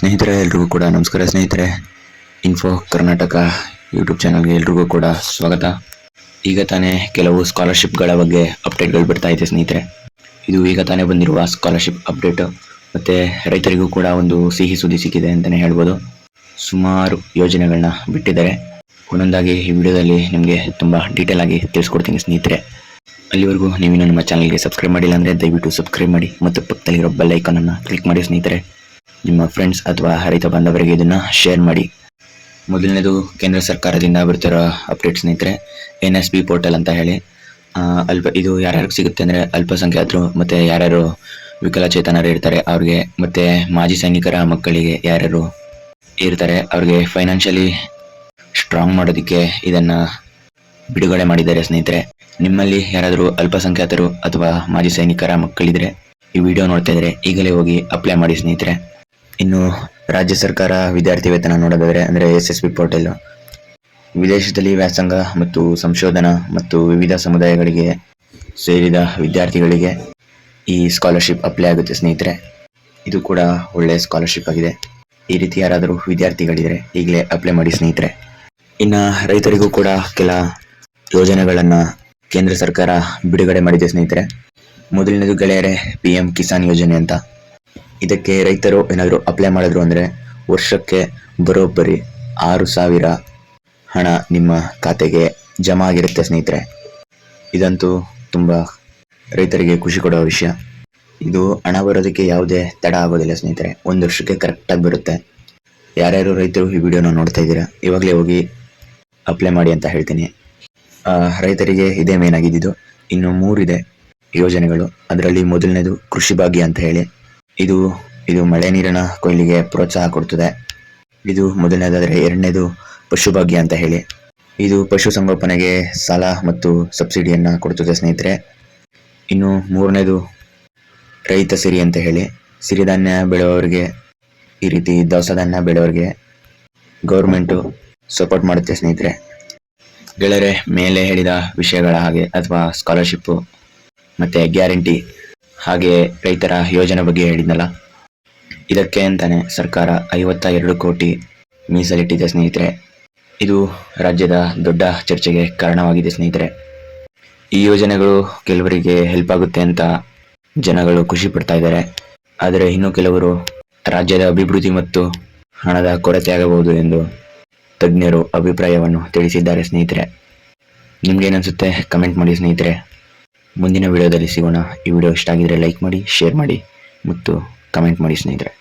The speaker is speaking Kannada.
ಸ್ನೇಹಿತರೆ, ಎಲ್ರಿಗೂ ಕೂಡ ನಮಸ್ಕಾರ ಸ್ನೇಹಿತರೆ. ಇನ್ಫೋ ಕರ್ನಾಟಕ ಯೂಟ್ಯೂಬ್ ಚಾನಲ್ಗೆ ಎಲ್ರಿಗೂ ಕೂಡ ಸ್ವಾಗತ. ಈಗ ತಾನೇ ಕೆಲವು ಸ್ಕಾಲರ್ಶಿಪ್ಗಳ ಬಗ್ಗೆ ಅಪ್ಡೇಟ್ಗಳು ಬರ್ತಾ ಇದೆ ಸ್ನೇಹಿತರೆ. ಇದು ಈಗ ತಾನೇ ಬಂದಿರುವ ಸ್ಕಾಲರ್ಶಿಪ್ ಅಪ್ಡೇಟ್ ಮತ್ತು ರೈತರಿಗೂ ಕೂಡ ಒಂದು ಸಿಹಿ ಸುದ್ದಿ ಸಿಕ್ಕಿದೆ ಅಂತಲೇ ಹೇಳ್ಬೋದು. ಸುಮಾರು ಯೋಜನೆಗಳನ್ನ ಬಿಟ್ಟಿದ್ದಾರೆ. ಒಂದೊಂದಾಗಿ ಈ ವಿಡಿಯೋದಲ್ಲಿ ನಿಮಗೆ ತುಂಬ ಡೀಟೇಲ್ ಆಗಿ ತಿಳಿಸ್ಕೊಡ್ತೀನಿ ಸ್ನೇಹಿತರೆ. ಅಲ್ಲಿವರೆಗೂ ನೀವಿನ್ನೂ ನಮ್ಮ ಚಾನಲ್ಗೆ ಸಬ್ಸ್ಕ್ರೈಬ್ ಮಾಡಿಲ್ಲ ಅಂದರೆ ದಯವಿಟ್ಟು ಸಬ್ಸ್ಕ್ರೈಬ್ ಮಾಡಿ ಮತ್ತು ಪಕ್ಕದಲ್ಲಿರೋ ಬೆಲ್ ಐಕಾನನ್ನು ಕ್ಲಿಕ್ ಮಾಡಿ ಸ್ನೇಹಿತರೆ. ನಿಮ್ಮ ಫ್ರೆಂಡ್ಸ್ ಅಥವಾ ಹರಿತ ಬಂದವರಿಗೆ ಇದನ್ನು ಶೇರ್ ಮಾಡಿ. ಮೊದಲನೇದು, ಕೇಂದ್ರ ಸರ್ಕಾರದಿಂದ ಬರ್ತಿರೋ ಅಪ್ಡೇಟ್ ಸ್ನೇಹಿತರೆ ಎನ್ ಎಸ್ ಬಿ ಪೋರ್ಟಲ್ ಅಂತ ಹೇಳಿ. ಅಲ್ಪ, ಇದು ಯಾರ್ಯಾರಿಗೆ ಸಿಗುತ್ತೆ ಅಂದರೆ ಅಲ್ಪಸಂಖ್ಯಾತರು ಮತ್ತು ಯಾರ್ಯಾರು ವಿಕಲಚೇತನರು ಇರ್ತಾರೆ, ಅವ್ರಿಗೆ ಮತ್ತು ಮಾಜಿ ಸೈನಿಕರ ಮಕ್ಕಳಿಗೆ ಯಾರ್ಯಾರು ಇರ್ತಾರೆ, ಅವ್ರಿಗೆ ಫೈನಾನ್ಷಿಯಲಿ ಸ್ಟ್ರಾಂಗ್ ಮಾಡೋದಕ್ಕೆ ಇದನ್ನು ಬಿಡುಗಡೆ ಮಾಡಿದ್ದಾರೆ ಸ್ನೇಹಿತರೆ. ನಿಮ್ಮಲ್ಲಿ ಯಾರಾದರೂ ಅಲ್ಪಸಂಖ್ಯಾತರು ಅಥವಾ ಮಾಜಿ ಸೈನಿಕರ ಮಕ್ಕಳಿದ್ರೆ ಈ ವಿಡಿಯೋ ನೋಡ್ತಾ ಇದ್ರೆ ಈಗಲೇ ಹೋಗಿ ಅಪ್ಲೈ ಮಾಡಿ ಸ್ನೇಹಿತರೆ. ಇನ್ನು ರಾಜ್ಯ ಸರ್ಕಾರ ವಿದ್ಯಾರ್ಥಿ ವೇತನ ನೋಡೋದಾದ್ರೆ ಅಂದರೆ ಎಸ್ ಎಸ್ ಬಿ ಪೋರ್ಟಲ್ ವಿದೇಶದಲ್ಲಿ ವ್ಯಾಸಂಗ ಮತ್ತು ಸಂಶೋಧನಾ ಮತ್ತು ವಿವಿಧ ಸಮುದಾಯಗಳಿಗೆ ಸೇರಿದ ವಿದ್ಯಾರ್ಥಿಗಳಿಗೆ ಈ ಸ್ಕಾಲರ್ಶಿಪ್ ಅಪ್ಲೈ ಆಗುತ್ತೆ ಸ್ನೇಹಿತರೆ. ಇದು ಕೂಡ ಒಳ್ಳೆಯ ಸ್ಕಾಲರ್ಶಿಪ್ ಆಗಿದೆ. ಈ ರೀತಿ ಯಾರಾದರೂ ವಿದ್ಯಾರ್ಥಿಗಳಿದ್ರೆ ಈಗಲೇ ಅಪ್ಲೈ ಮಾಡಿ ಸ್ನೇಹಿತರೆ. ಇನ್ನು ರೈತರಿಗೂ ಕೂಡ ಕೆಲ ಯೋಜನೆಗಳನ್ನು ಕೇಂದ್ರ ಸರ್ಕಾರ ಬಿಡುಗಡೆ ಮಾಡಿದೆ ಸ್ನೇಹಿತರೆ. ಮೊದಲನೇದು ಗೆಳೆಯರೆ ಪಿ ಎಂ ಕಿಸಾನ್ ಯೋಜನೆ ಅಂತ. ಇದಕ್ಕೆ ರೈತರು ಏನಾದರೂ ಅಪ್ಲೈ ಮಾಡಿದ್ರು ಅಂದರೆ ವರ್ಷಕ್ಕೆ ಬರೋಬ್ಬರಿ ಆರು ಸಾವಿರ ಹಣ ನಿಮ್ಮ ಖಾತೆಗೆ ಜಮಾ ಆಗಿರುತ್ತೆ ಸ್ನೇಹಿತರೆ. ಇದಂತೂ ತುಂಬ ರೈತರಿಗೆ ಖುಷಿ ಕೊಡೋ ವಿಷಯ. ಇದು ಹಣ ಬರೋದಕ್ಕೆ ಯಾವುದೇ ತಡ ಆಗೋದಿಲ್ಲ ಸ್ನೇಹಿತರೆ. ಒಂದು ವರ್ಷಕ್ಕೆ ಕರೆಕ್ಟಾಗಿ ಬರುತ್ತೆ. ಯಾರ್ಯಾರು ರೈತರು ಈ ವಿಡಿಯೋನ ನೋಡ್ತಾ ಇದ್ದೀರಾ, ಇವಾಗಲೇ ಹೋಗಿ ಅಪ್ಲೈ ಮಾಡಿ ಅಂತ ಹೇಳ್ತೀನಿ. ರೈತರಿಗೆ ಇದೇ ಮೇನ್ ಆಗಿದ್ದು, ಇನ್ನು ಮೂರಿದೆ ಯೋಜನೆಗಳು. ಅದರಲ್ಲಿ ಮೊದಲನೇದು ಕೃಷಿ ಭಾಗ್ಯ ಅಂತ ಹೇಳಿ. ಇದು ಇದು ಮಳೆ ನೀರಿನ ಕೊಯ್ಲಿಗೆ ಪ್ರೋತ್ಸಾಹ ಕೊಡ್ತದೆ. ಇದು ಮೊದಲನೇದಾದರೆ ಎರಡನೇದು ಪಶುಭಾಗ್ಯ ಅಂತ ಹೇಳಿ. ಇದು ಪಶು ಸಂಗೋಪನೆಗೆ ಸಾಲ ಮತ್ತು ಸಬ್ಸಿಡಿಯನ್ನು ಕೊಡ್ತದೆ ಸ್ನೇಹಿತರೆ. ಇನ್ನು ಮೂರನೇದು ರೈತ ಸಿರಿ ಅಂತ ಹೇಳಿ. ಸಿರಿಧಾನ್ಯ ಬೆಳೆಯೋರಿಗೆ ಈ ರೀತಿ ದವಸ ಧಾನ್ಯ ಬೆಳೆಯೋರಿಗೆ ಗೌರ್ಮೆಂಟು ಸಪೋರ್ಟ್ ಮಾಡುತ್ತೆ ಸ್ನೇಹಿತರೆ. ಗೆಳರೆ ಮೇಲೆ ಹೇಳಿದ ವಿಷಯಗಳ ಹಾಗೆ, ಅಥವಾ ಸ್ಕಾಲರ್ಶಿಪ್ಪು ಮತ್ತು ಗ್ಯಾರಂಟಿ ಹಾಗೆ ರೈತರ ಯೋಜನೆ ಬಗ್ಗೆ ಹೇಳಿದ್ನಲ್ಲ. ಇದಕ್ಕೆ ಅಂತಾನೆ ಸರ್ಕಾರ ಐವತ್ತ ಎರಡು ಕೋಟಿ ಮೀಸಲಿಟ್ಟಿದೆ ಸ್ನೇಹಿತರೆ. ಇದು ರಾಜ್ಯದ ದೊಡ್ಡ ಚರ್ಚೆಗೆ ಕಾರಣವಾಗಿದೆ ಸ್ನೇಹಿತರೆ. ಈ ಯೋಜನೆಗಳು ಕೆಲವರಿಗೆ ಹೆಲ್ಪ್ ಆಗುತ್ತೆ ಅಂತ ಜನಗಳು ಖುಷಿ ಪಡ್ತಾ ಇದ್ದಾರೆ. ಆದರೆ ಇನ್ನು ಕೆಲವರು ರಾಜ್ಯದ ಅಭಿವೃದ್ಧಿ ಮತ್ತು ಹಣದ ಕೊರತೆ ಆಗಬಹುದು ಎಂದು ತಜ್ಞರು ಅಭಿಪ್ರಾಯವನ್ನು ತಿಳಿಸಿದ್ದಾರೆ ಸ್ನೇಹಿತರೆ. ನಿಮ್ಗೇನನ್ಸುತ್ತೆ ಕಮೆಂಟ್ ಮಾಡಿ ಸ್ನೇಹಿತರೆ. ಮುಂದಿನ ವಿಡಿಯೋದಲ್ಲಿ ಸಿಗೋಣ. ಈ ವಿಡಿಯೋ ಇಷ್ಟ ಆಗಿದ್ರೆ ಲೈಕ್ ಮಾಡಿ, ಶೇರ್ ಮಾಡಿ ಮತ್ತು ಕಮೆಂಟ್ ಮಾಡಿ ಸ್ನೇಹಿತರೆ.